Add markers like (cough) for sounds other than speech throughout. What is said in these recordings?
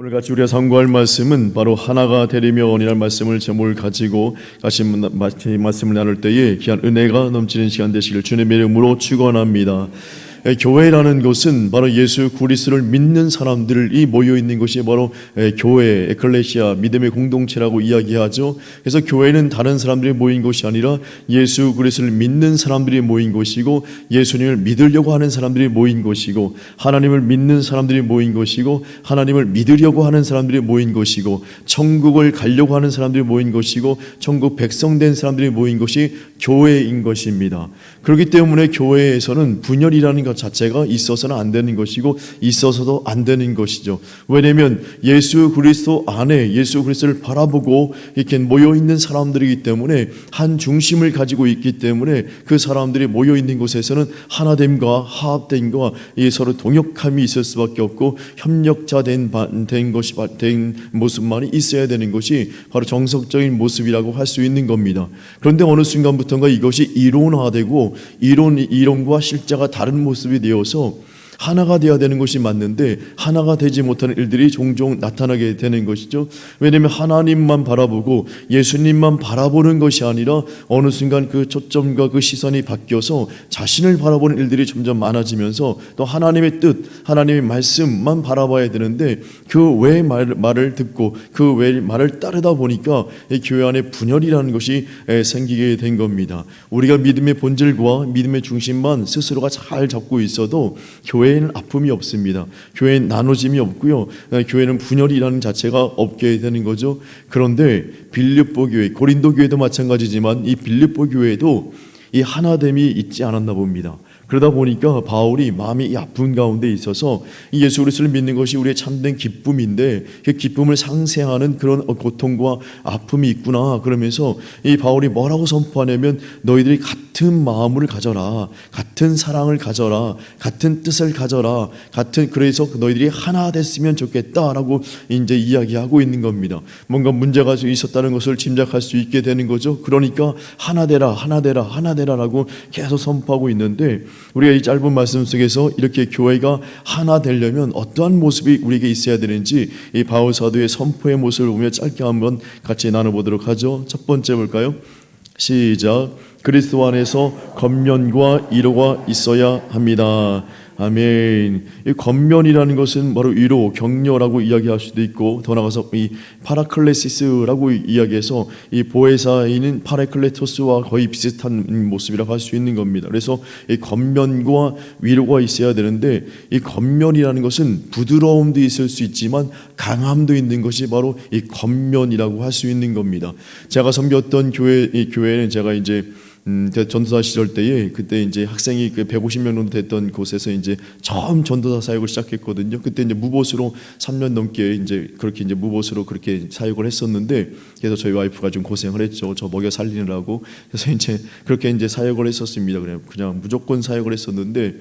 오늘 같이 우리가 상고할 말씀은 바로 하나가 되리며이라는 말씀을 제목을 가지고 같이 말씀을 나눌 때에 귀한 은혜가 넘치는 시간 되시길 주님의 이름으로 축원합니다. 에, 교회라는 것은 바로 예수 그리스도를 믿는 사람들이 모여 있는 것이 바로 에, 교회, 에클레시아, 믿음의 공동체라고 이야기하죠. 그래서 교회는 다른 사람들이 모인 것이 아니라 예수 그리스도를 믿는 사람들이 모인 것이고 예수님을 믿으려고 하는 사람들이 모인 것이고 하나님을 믿는 사람들이 모인 것이고 하나님을 믿으려고 하는 사람들이 모인 것이고 천국을 가려고 하는 사람들이 모인 것이고 천국 백성된 사람들이 모인 것이 교회인 것입니다. 그렇기 때문에 교회에서는 분열이라는 것 자체가 있어서는 안 되는 것이고 있어서도 안 되는 것이죠. 왜냐하면 예수 그리스도 안에 예수 그리스도를 바라보고 이렇게 모여 있는 사람들이기 때문에 한 중심을 가지고 있기 때문에 그 사람들이 모여 있는 곳에서는 하나됨과 화합됨과 이 서로 동역함이 있을 수밖에 없고 협력자 된, 바- 된 것이 바- 된 모습만이 있어야 되는 것이 바로 정석적인 모습이라고 할 수 있는 겁니다. 그런데 어느 순간부터인가 이것이 이론화되고 이론 이론과 실제가 다른 모습이 되어서 하나가 되어야 되는 것이 맞는데 하나가 되지 못하는 일들이 종종 나타나게 되는 것이죠. 왜냐하면 하나님만 바라보고 예수님만 바라보는 것이 아니라 어느 순간 그 초점과 그 시선이 바뀌어서 자신을 바라보는 일들이 점점 많아지면서 또 하나님의 뜻, 하나님의 말씀만 바라봐야 되는데 그 외 말을 듣고 그 외 말을 따르다 보니까 이 교회 안에 분열이라는 것이 에, 생기게 된 겁니다. 우리가 믿음의 본질과 믿음의 중심만 스스로가 잘 잡고 있어도 교회 에는 아픔이 없습니다. 교회엔 나눠짐이 없고요. 에, 교회는 분열이라는 자체가 없게 되는 거죠. 그런데 빌립보 교회, 고린도 교회도 마찬가지지만 이 빌립보 교회도 이 하나됨이 있지 않았나 봅니다. 그러다 보니까 바울이 마음이 이 아픈 가운데 있어서 이 예수 그리스도를 믿는 것이 우리의 참된 기쁨인데 그 기쁨을 상쇄하는 그런 고통과 아픔이 있구나 그러면서 이 바울이 뭐라고 선포하냐면 너희들이 같은 마음을 가져라 같은 사랑을 가져라 같은 뜻을 가져라 같은 그래서 너희들이 하나 됐으면 좋겠다라고 이제 이야기하고 있는 겁니다. 뭔가 문제가 있었다는 것을 짐작할 수 있게 되는 거죠. 그러니까 하나 되라 하나 되라 하나 되라라고 계속 선포하고 있는데 우리가 이 짧은 말씀 속에서 이렇게 교회가 하나 되려면 어떠한 모습이 우리에게 있어야 되는지 이 바울 사도의 선포의 모습을 보며 짧게 한번 같이 나눠보도록 하죠. 첫 번째 볼까요? 시작. 그리스도 안에서 겉면과 위로가 있어야 합니다. 아멘. 이 겉면이라는 것은 바로 위로, 격려라고 이야기할 수도 있고 더 나가서 이 파라클레시스라고 이야기해서 이 보혜사인은 파라클레토스와 거의 비슷한 모습이라고 할 수 있는 겁니다. 그래서 이 겉면과 위로가 있어야 되는데 이 겉면이라는 것은 부드러움도 있을 수 있지만 강함도 있는 것이 바로 이 겉면이라고 할 수 있는 겁니다. 제가 섬겼던 교회 이 교회는 제가 이제 음, 전도사 시절 때에 그때 이제 학생이 그 150명 정도 됐던 곳에서 이제 처음 전도사 사역을 시작했거든요. 그때 이제 무보수로 3년 넘게 이제 그렇게 이제 무보수로 그렇게 사역을 했었는데 그래서 저희 와이프가 좀 고생을 했죠. 저 먹여 살리느라고. 그래서 이제 그렇게 이제 사역을 했었습니다. 그냥 그냥 무조건 사역을 했었는데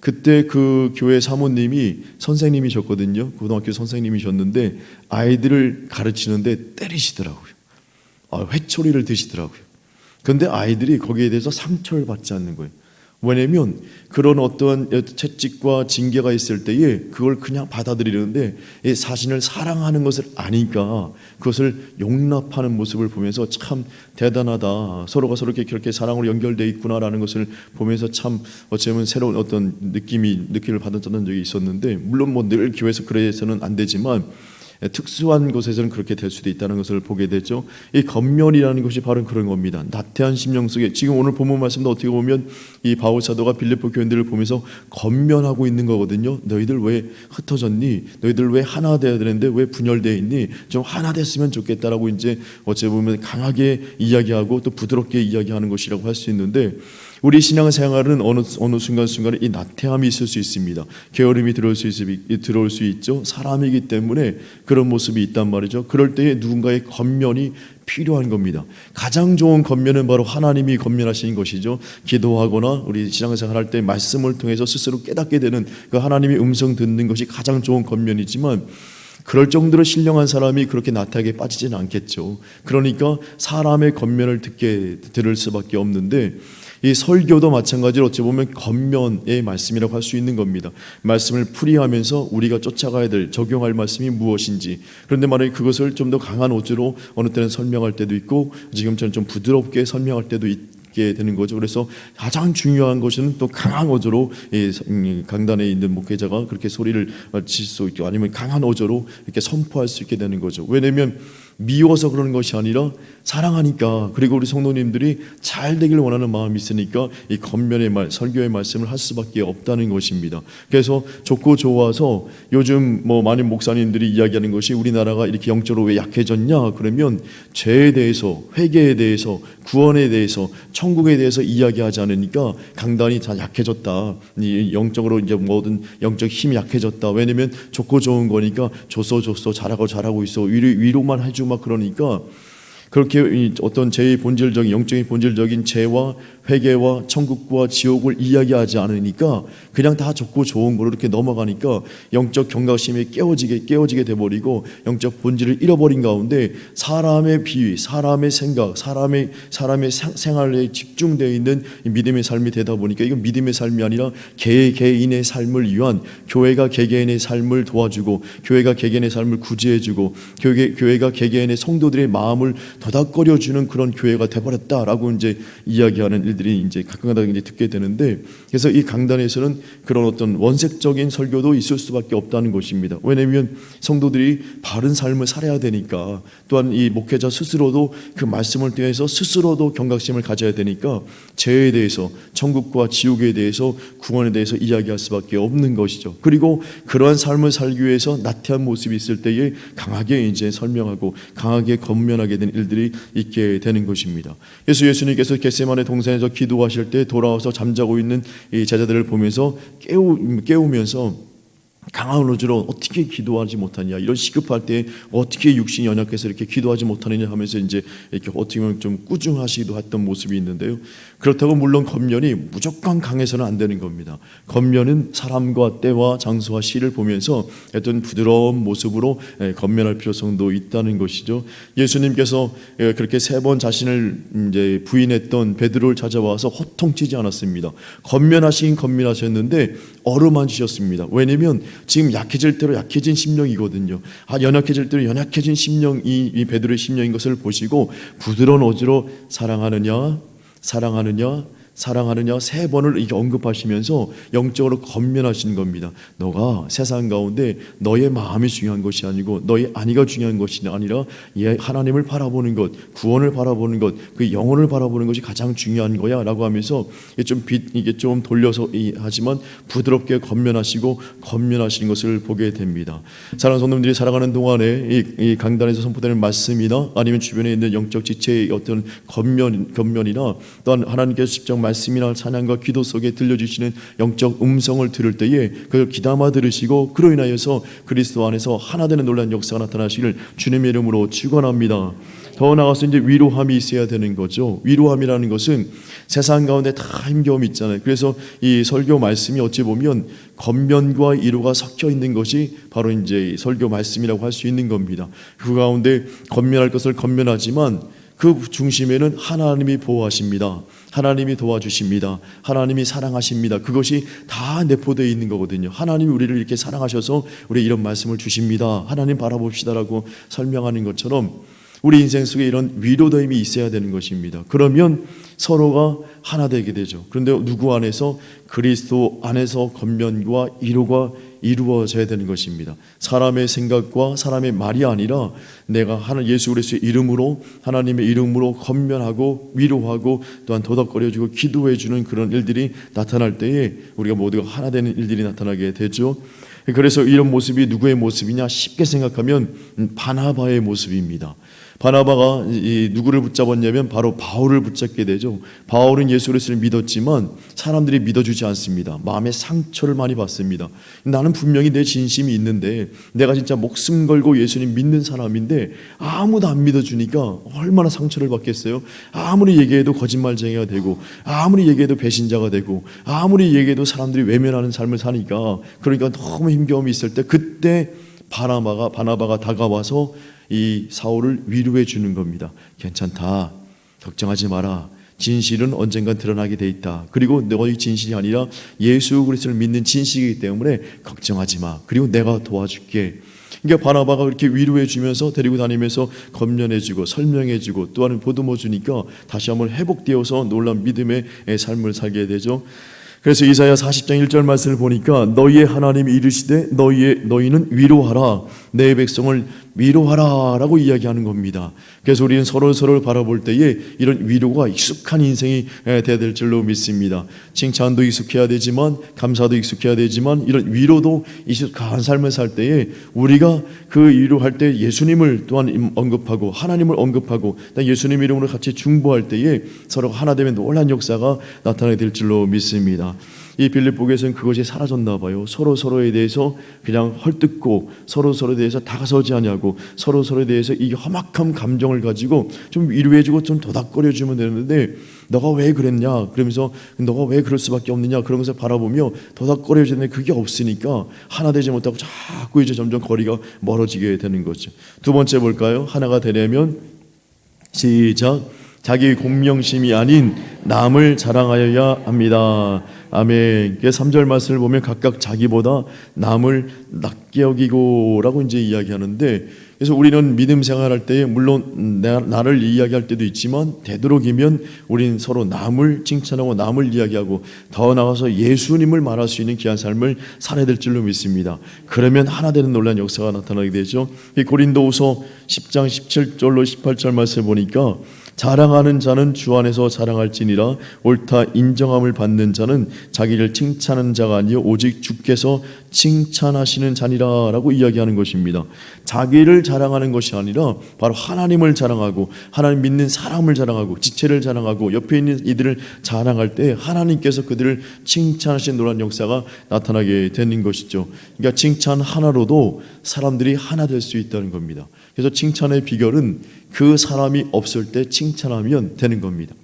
그때 그 교회 사모님이 선생님이셨거든요. 고등학교 선생님이셨는데 아이들을 가르치는데 때리시더라고요. 아, 회초리를 드시더라고요. 근데 아이들이 거기에 대해서 상처를 받지 않는 거예요. 왜냐면 그런 어떠한 채찍과 징계가 있을 때에 그걸 그냥 받아들이는데 이 자신을 사랑하는 것을 아니까 그것을 용납하는 모습을 보면서 참 대단하다. 서로가 서로 이렇게 그렇게 사랑으로 연결돼 있구나라는 것을 보면서 참 어쩌면 새로운 어떤 느낌이 느낌을 받았던 적이 있었는데 물론 뭐 늘 교회에서 그래서는 안 되지만 특수한 곳에서는 그렇게 될 수도 있다는 것을 보게 되죠. 이 겉면이라는 것이 바로 그런 겁니다. 나태한 심령 속에 지금 오늘 본문 말씀도 어떻게 보면 이 바울 사도가 빌립보 교인들을 보면서 겉면하고 있는 거거든요. 너희들 왜 흩어졌니? 너희들 왜 하나 되어야 되는데 왜 분열되어 있니? 좀 하나 됐으면 좋겠다라고 이제 어찌 보면 강하게 이야기하고 또 부드럽게 이야기하는 것이라고 할 수 있는데 우리 신앙 생활은 어느 어느 순간 순간에 이 나태함이 있을 수 있습니다. 게으름이 들어올 수 있, 들어올 수 있죠. 사람이기 때문에 그런 모습이 있단 말이죠. 그럴 때에 누군가의 겉면이 필요한 겁니다. 가장 좋은 겉면은 바로 하나님이 겉면하시는 것이죠. 기도하거나 우리 신앙생활 할 때 말씀을 통해서 스스로 깨닫게 되는 그 하나님의 음성 듣는 것이 가장 좋은 겉면이지만 그럴 정도로 신령한 사람이 그렇게 나태하게 빠지지는 않겠죠. 그러니까 사람의 겉면을 듣게 들을 수밖에 없는데 이 설교도 마찬가지로 어찌 보면 겉면의 말씀이라고 할 수 있는 겁니다. 말씀을 풀이하면서 우리가 쫓아가야 될 적용할 말씀이 무엇인지 그런데 만약에 그것을 좀 더 강한 어조로 어느 때는 설명할 때도 있고 지금처럼 좀 부드럽게 설명할 때도 있게 되는 거죠. 그래서 가장 중요한 것은 또 강한 어조로 이 음, 강단에 있는 목회자가 그렇게 소리를 칠 수 있고 아니면 강한 어조로 이렇게 선포할 수 있게 되는 거죠. 왜냐하면 미워서 그러는 것이 아니라 사랑하니까 그리고 우리 성도님들이 잘 되길 원하는 마음이 있으니까 이 겉면의 말 설교의 말씀을 할 수밖에 없다는 것입니다. 그래서 좋고 좋아서 요즘 뭐 많은 목사님들이 이야기하는 것이 우리나라가 이렇게 영적으로 왜 약해졌냐 그러면 죄에 대해서 회개에 대해서 구원에 대해서 천국에 대해서 이야기하지 않으니까 강단이 다 약해졌다. 이 영적으로 이제 모든 영적 힘이 약해졌다. 왜냐면 좋고 좋은 거니까 줬어 줬어 잘하고 잘하고 있어 위로 위로만 해주고 막 그러니까 그렇게 이 어떤 죄의 본질적인 영적인 본질적인 죄와 회개와 천국과 지옥을 이야기하지 않으니까 그냥 다 좋고 좋은 거로 이렇게 넘어가니까 영적 경각심이 깨어지게 깨어지게 돼 버리고 영적 본질을 잃어버린 가운데 사람의 비위, 사람의 생각, 사람의 사람의 생- 생활에 집중되어 있는 이 믿음의 삶이 되다 보니까 이건 믿음의 삶이 아니라 개 개인의 삶을 위한 교회가 개개인의 삶을 도와주고 교회가 개개인의 삶을 구제해주고 교회 교회가 개개인의 성도들의 마음을 더닥거려 주는 그런 교회가 돼버렸다라고 이제 이야기하는 일들이 이제 가끔가다 이제 듣게 되는데 그래서 이 강단에서는 그런 어떤 원색적인 설교도 있을 수밖에 없다는 것입니다. 왜냐하면 성도들이 바른 삶을 살아야 되니까 또한 이 목회자 스스로도 그 말씀을 통해서 스스로도 경각심을 가져야 되니까 죄에 대해서 천국과 지옥에 대해서 구원에 대해서 이야기할 수밖에 없는 것이죠. 그리고 그러한 삶을 살기 위해서 나태한 모습이 있을 때에 강하게 이제 설명하고 강하게 건면하게 된 일들 이 있게 되는 것입니다. 그래서 예수님께서 겟세만의 동산에서 기도하실 때 돌아와서 잠자고 있는 이 제자들을 보면서 깨우, 깨우면서 강한 어조로 어떻게 기도하지 못하냐 이런 시급할 때 어떻게 육신이 연약해서 이렇게 기도하지 못하느냐 하면서 이제 이렇게 어떻게 보면 좀 꾸중하시기도 했던 모습이 있는데요. 그렇다고 물론 겉면이 무조건 강해서는 안 되는 겁니다. 겉면은 사람과 때와 장소와 시를 보면서 어떤 부드러운 모습으로 예, 겉면할 필요성도 있다는 것이죠. 예수님께서 예, 그렇게 세 번 자신을 이제 부인했던 베드로를 찾아와서 호통치지 않았습니다. 겉면하시긴 겉면하셨는데 어루만지셨습니다 왜냐면 지금 약해질 대로 약해진 심령이거든요. 아 연약해질 대로 연약해진 심령이 이 베드로의 심령인 것을 보시고 부드러운 어지로 사랑하느냐 사랑하느냐 사랑하느냐 세 번을 이렇게 언급하시면서 영적으로 건면하시는 겁니다. 너가 세상 가운데 너의 마음이 중요한 것이 아니고 너의 안위가 중요한 것이 아니라 예, 하나님을 바라보는 것, 구원을 바라보는 것, 그 영혼을 바라보는 것이 가장 중요한 거야라고 하면서 좀 빛, 이게 좀 돌려서 이- 하지만 부드럽게 건면하시고 건면하시는 것을 보게 됩니다. 사랑하는 성도님들이 살아가는 동안에 이, 이 강단에서 선포되는 말씀이나 아니면 주변에 있는 영적 지체의 어떤 건면 건면이나 또한 하나님께서 직접 말 씀이나 찬양과 기도 속에 들려주시는 영적 음성을 들을 때에 그걸 귀담아 들으시고 그로 인하여서 그리스도 안에서 하나 되는 놀라운 역사가 나타나시기를 주님의 이름으로 축원합니다. 더 나아가서 이제 위로함이 있어야 되는 거죠. 위로함이라는 것은 세상 가운데 다 힘겨움이 있잖아요. 그래서 이 설교 말씀이 어찌 보면 겉면과 위로가 섞여 있는 것이 바로 이제 이 설교 말씀이라고 할 수 있는 겁니다. 그 가운데 겉면할 것을 겉면하지만 그 중심에는 하나님이 보호하십니다. 하나님이 도와주십니다. 하나님이 사랑하십니다. 그것이 다 내포되어 있는 거거든요. 하나님이 우리를 이렇게 사랑하셔서 우리 이런 말씀을 주십니다. 하나님 바라봅시다라고 설명하는 것처럼 우리 인생 속에 이런 위로됨이 있어야 되는 것입니다. 그러면 서로가 하나 되게 되죠. 그런데 누구 안에서 그리스도 안에서 겉면과 위로가 이루어져야 되는 것입니다. 사람의 생각과 사람의 말이 아니라 내가 하나 예수 그리스도의 이름으로 하나님의 이름으로 건면하고 위로하고 또한 도덕거려주고 기도해 주는 그런 일들이 나타날 때에 우리가 모두가 하나 되는 일들이 나타나게 되죠. 그래서 이런 모습이 누구의 모습이냐 쉽게 생각하면 음, 바나바의 모습입니다. 바나바가 이 누구를 붙잡았냐면 바로 바울을 붙잡게 되죠. 바울은 예수 그리스도를 믿었지만 사람들이 믿어주지 않습니다. 마음에 상처를 많이 받습니다. 나는 분명히 내 진심이 있는데 내가 진짜 목숨 걸고 예수님 믿는 사람인데 아무도 안 믿어주니까 얼마나 상처를 받겠어요. 아무리 얘기해도 거짓말쟁이가 되고 아무리 얘기해도 배신자가 되고 아무리 얘기해도 사람들이 외면하는 삶을 사니까 그러니까 너무 힘겨움이 있을 때 그때 바나바가 바나바가 다가와서 이 사울을 위로해 주는 겁니다. 괜찮다. 걱정하지 마라. 진실은 언젠가 드러나게 돼 있다. 그리고 너희 진실이 아니라 예수 그리스도를 믿는 진실이기 때문에 걱정하지 마. 그리고 내가 도와줄게. 그러니까 바나바가 그렇게 위로해 주면서 데리고 다니면서 검련해 주고 설명해 주고 또한 보듬어 주니까 다시 한번 회복되어서 놀란 믿음의 삶을 살게 되죠. 그래서 이사야 40장 1절 말씀을 보니까 너희의 하나님이 이르시되 너희의 너희는 위로하라 내 백성을 위로하라라고 이야기하는 겁니다. 그래서 우리는 서로 서로를 바라볼 때에 이런 위로가 익숙한 인생이 돼야 될 줄로 믿습니다. 칭찬도 익숙해야 되지만 감사도 익숙해야 되지만 이런 위로도 익숙한 삶을 살 때에 우리가 그 위로할 때 예수님을 또한 언급하고 하나님을 언급하고 예수님 이름으로 같이 중보할 때에 서로가 하나 되면 놀란 역사가 나타나게 될 줄로 믿습니다. 이 빌립보에서는 그것이 사라졌나 봐요. 서로 서로에 대해서 그냥 헐뜯고 서로 서로에 대해서 다가서지 않냐고 서로 서로에 대해서 이 험악한 감정을 가지고 좀 위로해주고 좀 도닥거려 주면 되는데 너가 왜 그랬냐 그러면서 너가 왜 그럴 수밖에 없느냐 그러면서 바라보며 도닥거려 주는데 그게 없으니까 하나 되지 못하고 자꾸 이제 점점 거리가 멀어지게 되는 거죠. 두 번째 볼까요? 하나가 되려면 시작 자기 공명심이 아닌 남을 자랑하여야 합니다. 아멘. 3절 말씀을 보면 각각 자기보다 남을 낮게 여기고라고 이제 이야기하는데 그래서 우리는 믿음 생활할 때 물론 나, 나를 이야기할 때도 있지만 되도록이면 우리는 서로 남을 칭찬하고 남을 이야기하고 더 나아가서 예수님을 말할 수 있는 귀한 삶을 살아야 될 줄로 믿습니다. 그러면 하나 되는 놀란 역사가 나타나게 되죠. 이 고린도후서 10장 17절로 18절 말씀 보니까 자랑하는 자는 주 안에서 자랑할지니라 옳다 인정함을 받는 자는 자기를 칭찬하는 자가 아니요 오직 주께서 칭찬하시는 자니라라고 이야기하는 것입니다. 자기를 자랑하는 것이 아니라 바로 하나님을 자랑하고 하나님 믿는 사람을 자랑하고 지체를 자랑하고 옆에 있는 이들을 자랑할 때 하나님께서 그들을 칭찬하신 노란 역사가 나타나게 되는 것이죠. 그러니까 칭찬 하나로도 사람들이 하나 될 수 있다는 겁니다. 그래서 칭찬의 비결은 그 사람이 없을 때 칭찬하면 되는 겁니다.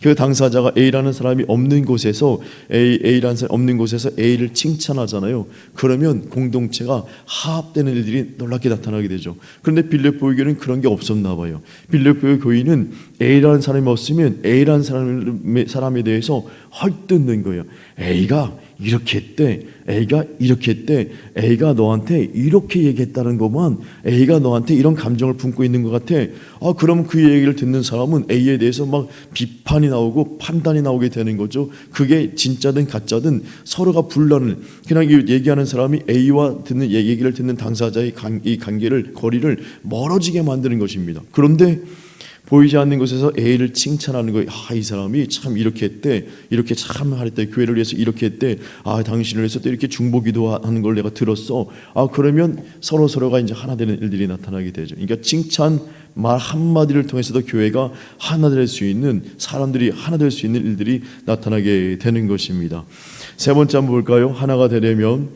그 당사자가 A라는 사람이 없는 곳에서 A, A라는 사람이 없는 곳에서 A를 칭찬하잖아요. 그러면 공동체가 화합되는 일들이 놀랍게 나타나게 되죠. 그런데 빌립보 교회는 그런 게 없었나 봐요. 빌립보 교회는 A라는 사람이 없으면 A라는 사람에 대해서 헐뜯는 거예요. A가 이렇게 했대. A가 이렇게 했대. A가 너한테 이렇게 얘기했다는 것만 A가 너한테 이런 감정을 품고 있는 것 같아. 아, 그럼 그 얘기를 듣는 사람은 A에 대해서 막 비판이 나오고 판단이 나오게 되는 거죠. 그게 진짜든 가짜든 서로가 분란을 그냥 얘기하는 사람이 A와 듣는 얘기를 듣는 당사자의 관, 이 관계를 거리를 멀어지게 만드는 것입니다. 그런데 보이지 않는 곳에서 A를 칭찬하는 거예요. 아, 이 사람이 참 이렇게 했대. 이렇게 참 하랬대. 교회를 위해서 이렇게 했대. 아, 당신을 위해서 또 이렇게 중보기도 하는 걸 내가 들었어. 아, 그러면 서로 서로가 이제 하나 되는 일들이 나타나게 되죠. 그러니까 칭찬 말 한마디를 통해서도 교회가 하나 될 수 있는 사람들이 하나 될 수 있는 일들이 나타나게 되는 것입니다. 세 번째 한번 볼까요? 하나가 되려면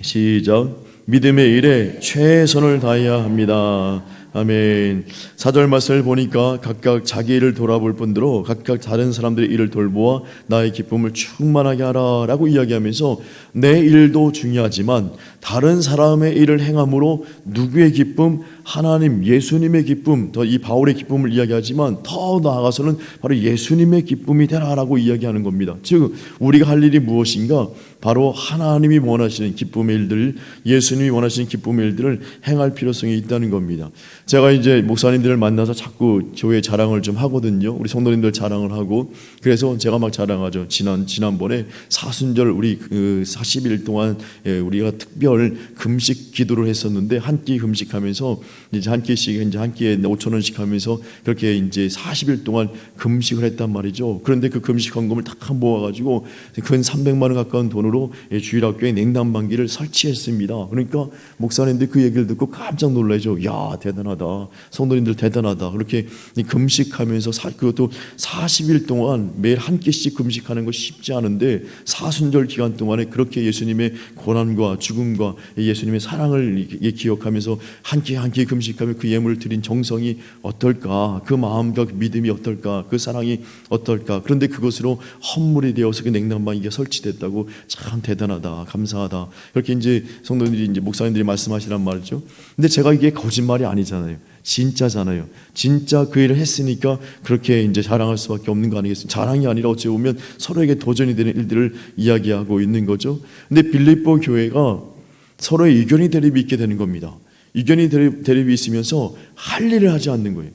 시작 믿음의 일에 최선을 다해야 합니다. 아멘. 사절 말씀을 보니까 각각 자기 일을 돌아볼 뿐더러 각각 다른 사람들의 일을 돌보아 나의 기쁨을 충만하게 하라라고 이야기하면서 내 일도 중요하지만 다른 사람의 일을 행함으로 누구의 기쁨, 하나님 예수님의 기쁨, 더 이 바울의 기쁨을 이야기하지만 더 나아가서는 바로 예수님의 기쁨이 되라라고 이야기하는 겁니다. 즉 우리가 할 일이 무엇인가? 바로 하나님이 원하시는 기쁨의 일들, 예수님이 원하시는 기쁨의 일들을 행할 필요성이 있다는 겁니다. 제가 이제 목사님들을 만나서 자꾸 교회 자랑을 좀 하거든요. 우리 성도님들 자랑을 하고 그래서 제가 막 자랑하죠. 지난 지난번에 사순절 우리 그 40일 동안 예, 우리가 특별 금식 기도를 했었는데 한 끼 금식하면서 이제 한 끼씩 이제 한 끼에 5천 원씩 하면서 그렇게 이제 40일 동안 금식을 했단 말이죠. 그런데 그 금식 헌금을 딱 모아가지고 근 300만 원 가까운 돈으로 예, 주일학교에 냉난방기를 설치했습니다. 그러니까 목사님들 그 얘기를 듣고 깜짝 놀라죠. 야 대단하다. 성도님들 대단하다. 그렇게 금식하면서 사, 그것도 40일 동안 매일 한 끼씩 금식하는 거 쉽지 않은데 사순절 기간 동안에 그렇게 예수님의 고난과 죽음과 예수님의 사랑을 기억하면서 한 끼 한끼 금식하며 그 예물을 드린 정성이 어떨까? 그 마음과 그 믿음이 어떨까? 그 사랑이 어떨까? 그런데 그것으로 헌물이 되어서 그 냉난방이가 설치됐다고 참 대단하다, 감사하다. 그렇게 이제 성도들이 이제 목사님들이 말씀하시란 말이죠. 근데 제가 이게 거짓말이 아니잖아요. 진짜잖아요. 진짜 그 일을 했으니까 그렇게 이제 자랑할 수밖에 없는 거 아니겠습니까? 자랑이 아니라 어찌 보면 서로에게 도전이 되는 일들을 이야기하고 있는 거죠. 근데 빌립보 교회가 서로의 의견이 대립이 있게 되는 겁니다. 대립, 대립이 있으면서 할 일을 하지 않는 거예요.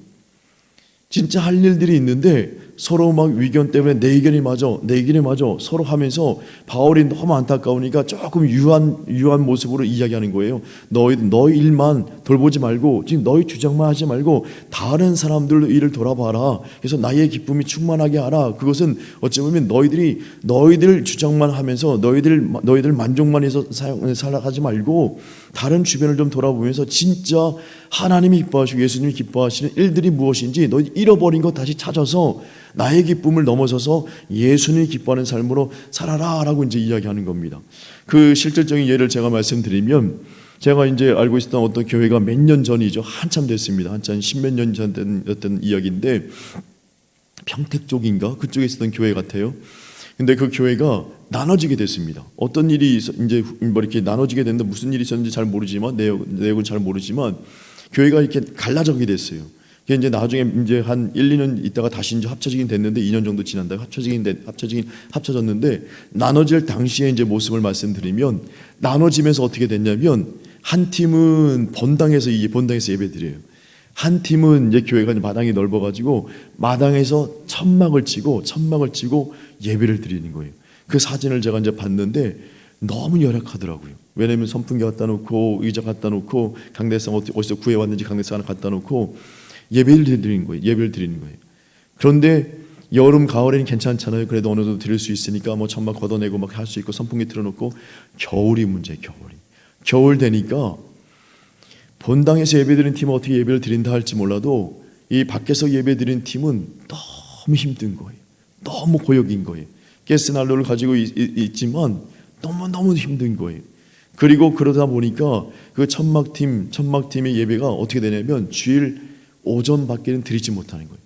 진짜 할 일들이 있는데 서로 막 위견 때문에 내 의견이 맞아, 내 의견이 맞아 서로 하면서 바울이 너무 안타까우니까 조금 유한 유한 모습으로 이야기하는 거예요. 너희 너희 일만 돌보지 말고 지금 너희 주장만 하지 말고 다른 사람들 일을 돌아봐라. 그래서 나의 기쁨이 충만하게 하라. 그것은 어찌 보면 너희들이 너희들 주장만 하면서 너희들 너희들 만족만 해서 살아가지 말고 다른 주변을 좀 돌아보면서 진짜 하나님이 기뻐하시고 예수님이 기뻐하시는 일들이 무엇인지 너희 잃어버린 것 다시 찾아서 나의 기쁨을 넘어서서 예수님이 기뻐하는 삶으로 살아라라고 이제 이야기하는 겁니다. 그 실질적인 예를 제가 말씀드리면 제가 이제 알고 있었던 어떤 교회가 몇 년 전이죠. 한참 됐습니다. 한참 십몇 년 전이었던 이야기인데 평택 쪽인가 그쪽에 있었던 교회 같아요. 근데 그 교회가 나눠지게 됐습니다. 어떤 일이 있- 이제 뭐 이렇게 나눠지게 됐는데 무슨 일이 있었는지 잘 모르지만 내용, 내용은 잘 모르지만 교회가 이렇게 갈라져게 됐어요. 그게 이제 나중에 이제 한 1, 2년 있다가 다시 이제 합쳐지긴 됐는데 2년 정도 지난 다음에 합쳐지긴 됐, 합쳐지긴 합쳐졌는데 나눠질 당시에 이제 모습을 말씀드리면 나눠지면서 어떻게 됐냐면 한 팀은 본당에서 이 본당에서 예배드려요. 한 팀은 이제 교회가 마당이 넓어가지고 마당에서 천막을 치고 천막을 치고 예배를 드리는 거예요. 그 사진을 제가 이제 봤는데 너무 열악하더라고요. 왜냐하면 선풍기 갖다 놓고 의자 갖다 놓고 강대상 어디- 어디서 구해왔는지 강대상 하나 갖다 놓고 예배를 드리는 거예요. 예배를 드리는 거예요. 그런데 여름 가을에는 괜찮잖아요. 그래도 어느 정도 드릴 수 있으니까 뭐 천막 걷어내고 막 할 수 있고 선풍기 틀어놓고 겨울이 문제 겨울이 겨울 되니까 본당에서 예배드리는 팀은 어떻게 예배를 드린다 할지 몰라도 이 밖에서 예배드리는 팀은 너무 힘든 거예요. 너무 고역인 거예요. 가스 난로를 가지고 있, 지만 너무 너무 힘든 거예요. 그리고 그러다 보니까 그 천막팀 천막팀의 예배가 어떻게 되냐면 주일 오전밖에는 드리지 못하는 거예요.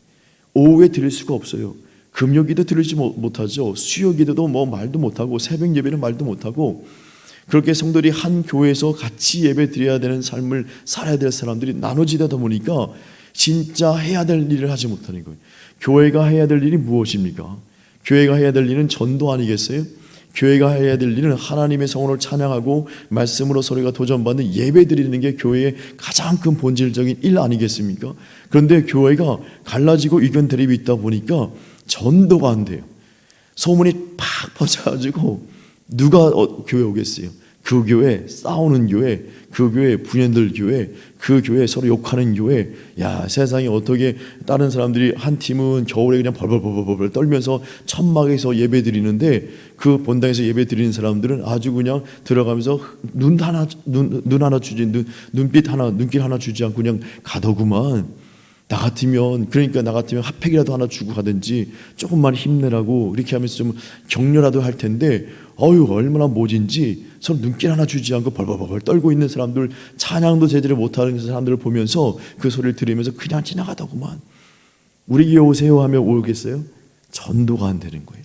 오후에 드릴 수가 없어요. 금요기도 드리지 못- 못하죠. 수요기도도 뭐 말도 못하고 새벽 예배는 말도 못하고 그렇게 성도들이 한 교회에서 같이 예배 드려야 되는 삶을 살아야 될 사람들이 나눠지다 보니까 진짜 해야 될 일을 하지 못하는 거예요. 교회가 해야 될 일이 무엇입니까? 교회가 해야 될 일은 전도 아니겠어요? 교회가 해야 될 일은 하나님의 성원을 찬양하고 말씀으로 서로가 도전받는 예배 드리는 게 교회의 가장 큰 본질적인 일 아니겠습니까? 그런데 교회가 갈라지고 의견 대립이 있다 보니까 전도가 안 돼요. 소문이 팍 퍼져가지고 누가 어, 교회 오겠어요? 그 교회 싸우는 교회, 그 교회 분연들 교회, 그 교회 서로 욕하는 교회. 야 세상에 어떻게 다른 사람들이 한 팀은 겨울에 그냥 벌벌벌벌벌 떨면서 천막에서 예배 드리는데 그 본당에서 예배 드리는 사람들은 아주 그냥 들어가면서 눈 하나 눈, 눈 하나 주지 눈, 눈빛 하나 눈길 하나 주지 않고 그냥 가더구만. 나 같으면 그러니까 나 같으면 핫팩이라도 하나 주고 가든지 조금만 힘내라고 이렇게 하면서 좀 격려라도 할 텐데 어유 얼마나 모진지 서로 눈길 하나 주지 않고 벌벌벌 떨고 있는 사람들 찬양도 제대로 못하는 사람들을 보면서 그 소리를 들으면서 그냥 지나가더구만 우리 교회 오세요 하면 오겠어요? 전도가 안 되는 거예요.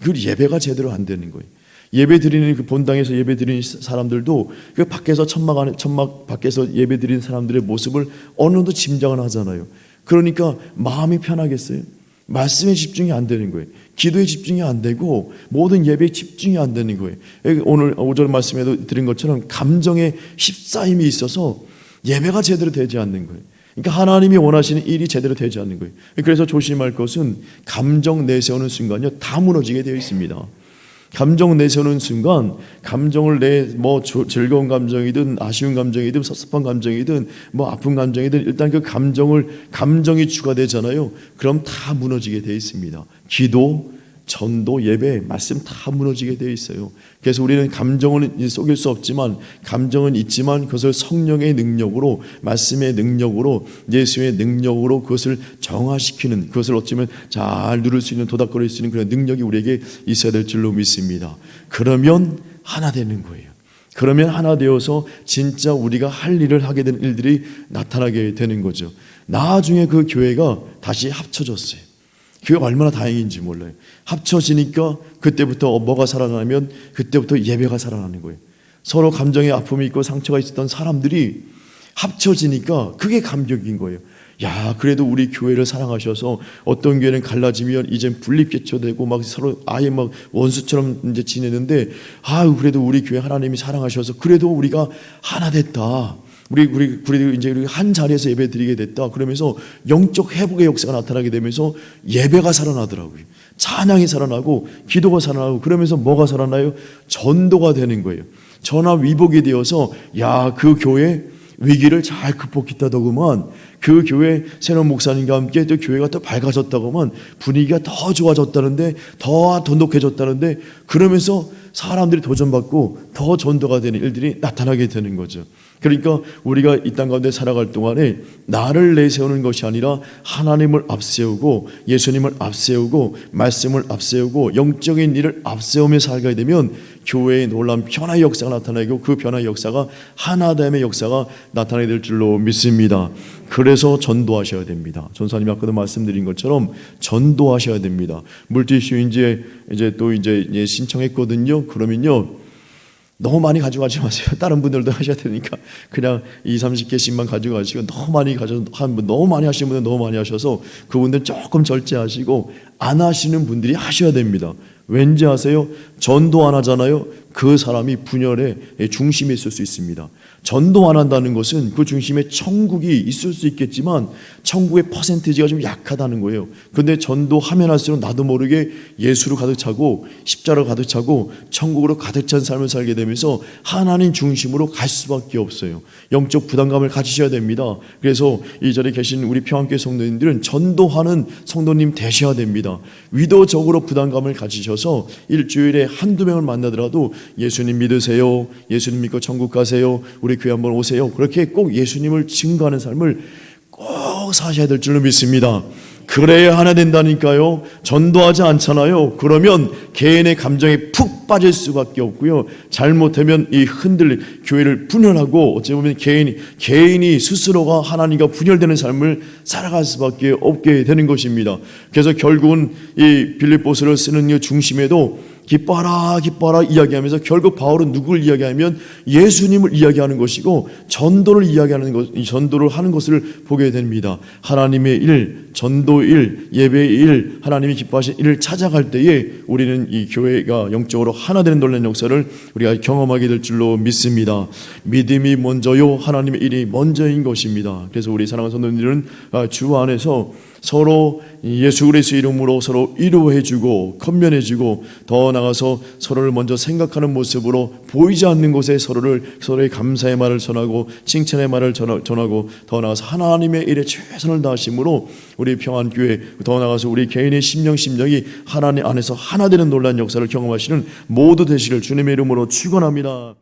그 예배가 제대로 안 되는 거예요. 예배 드리는 그 본당에서 예배 드리는 사람들도 그 밖에서 천막 안에 천막 밖에서 예배 드리는 사람들의 모습을 어느 정도 짐작을 하잖아요. 그러니까 마음이 편하겠어요. 말씀에 집중이 안 되는 거예요. 기도에 집중이 안 되고 모든 예배에 집중이 안 되는 거예요. 오늘 오절 말씀에도 드린 것처럼 감정의 휩싸임이 있어서 예배가 제대로 되지 않는 거예요. 그러니까 하나님이 원하시는 일이 제대로 되지 않는 거예요. 그래서 조심할 것은 감정 내세우는 순간요 다 무너지게 되어 있습니다. 감정 내세우는 순간 감정을 내 뭐 즐거운 감정이든 아쉬운 감정이든 섭섭한 감정이든 뭐 아픈 감정이든 일단 그 감정을 감정이 주가 되잖아요. 그럼 다 무너지게 되어 있습니다. 기도, 전도, 예배, 말씀 다 무너지게 되어 있어요. 그래서 우리는 감정은 속일 수 없지만 감정은 있지만 그것을 성령의 능력으로 말씀의 능력으로 예수의 능력으로 그것을 정화시키는 그것을 어쩌면 잘 누를 수 있는 도닥거릴 수 있는 그런 능력이 우리에게 있어야 될 줄로 믿습니다. 그러면 하나 되는 거예요. 그러면 하나 되어서 진짜 우리가 할 일을 하게 된 일들이 나타나게 되는 거죠. 나중에 그 교회가 다시 합쳐졌어요. 교회가 얼마나 다행인지 몰라요. 합쳐지니까 그때부터 뭐가 살아나면 그때부터 예배가 살아나는 거예요. 서로 감정의 아픔이 있고 상처가 있었던 사람들이 합쳐지니까 그게 감격인 거예요. 야, 그래도 우리 교회를 사랑하셔서 어떤 교회는 갈라지면 이젠 분립개처되고 막 서로 아예 막 원수처럼 이제 지내는데 아유, 그래도 우리 교회 하나님이 사랑하셔서 그래도 우리가 하나 됐다. 우리 우리 그래도 이제 우리 한 자리에서 예배 드리게 됐다. 그러면서 영적 회복의 역사가 나타나게 되면서 예배가 살아나더라고요. 찬양이 살아나고 기도가 살아나고 그러면서 뭐가 살아나요? 전도가 되는 거예요. 전화 위복이 되어서 야 그 교회 위기를 잘 극복했다더구만 그 교회 새로운 목사님과 함께 또 교회가 또 밝아졌다고만 분위기가 더 좋아졌다는데 더 돈독해졌다는데 그러면서 사람들이 도전받고 더 전도가 되는 일들이 나타나게 되는 거죠. 그러니까 우리가 이 땅 가운데 살아갈 동안에 나를 내세우는 것이 아니라 하나님을 앞세우고 예수님을 앞세우고 말씀을 앞세우고 영적인 일을 앞세우며 살게 되면 교회의 놀라운 변화의 역사가 나타나고 그 변화의 역사가 하나됨의 역사가 나타나게 될 줄로 믿습니다. 그래서 전도하셔야 됩니다. 전사님 아까도 말씀드린 것처럼 전도하셔야 됩니다. 물티슈 이제 이제 또 이제 예, 신청했거든요. 그러면요. 너무 많이 가져가지 마세요. (laughs) 다른 분들도 하셔야 되니까 그냥 2, 30개씩만 가져가시고 너무 많이 가져 한 분, 너무 많이 하시는 분은 너무 많이 하셔서 그분들 조금 절제하시고 안 하시는 분들이 하셔야 됩니다. 왠지 아세요? 전도 안 하잖아요. 그 사람이 분열의 중심에 있을 수 있습니다. 전도 안 한다는 것은 그 중심에 천국이 있을 수 있겠지만 천국의 퍼센티지가 좀 약하다는 거예요. 근데 전도하면 할수록 나도 모르게 예수로 가득 차고 십자로 가득 차고 천국으로 가득 찬 삶을 살게 되면서 하나님 중심으로 갈 수밖에 없어요. 영적 부담감을 가지셔야 됩니다. 그래서 이 자리에 계신 우리 평안교회 성도님들은 전도하는 성도님 되셔야 됩니다. 위도적으로 부담감을 가지셔서 일주일에 한두 명을 만나더라도 예수님 믿으세요. 예수님 믿고 천국 가세요. 우리 교회 한번 오세요. 그렇게 꼭 예수님을 증거하는 삶을 꼭 사셔야 될 줄로 믿습니다. 그래야 하나 된다니까요. 전도하지 않잖아요. 그러면 개인의 감정에 푹 빠질 수밖에 없고요. 잘못하면 이 흔들린 교회를 분열하고 어찌 보면 개인이 개인이 스스로가 하나님과 분열되는 삶을 살아갈 수밖에 없게 되는 것입니다. 그래서 결국은 이 빌립보스를 쓰는 이 중심에도 기뻐하라 기뻐하라 이야기하면서 결국 바울은 누구를 이야기하면 예수님을 이야기하는 것이고 전도를 이야기하는 것 전도를 하는 것을 보게 됩니다. 하나님의 일, 전도 일, 예배 일, 하나님이 기뻐하신 일을 찾아갈 때에 우리는 이 교회가 영적으로 하나 되는 놀라는 역사를 우리가 경험하게 될 줄로 믿습니다. 믿음이 먼저요, 하나님의 일이 먼저인 것입니다. 그래서 우리 사랑하는 성도님들은 아, 주 안에서 서로 예수 그리스도 이름으로 서로 위로해주고 건면해주고 더 나아가서 서로를 먼저 생각하는 모습으로 보이지 않는 곳에 서로를 서로의 감사의 말을 전하고 칭찬의 말을 전하- 전하고 더 나아가서 하나님의 일에 최선을 다하심으로 우리 평안교회 더 나아가서 우리 개인의 심령 심령이 하나님 안에서 하나 되는 놀라운 역사를 경험하시는 모두 되시를 주님의 이름으로 축원합니다.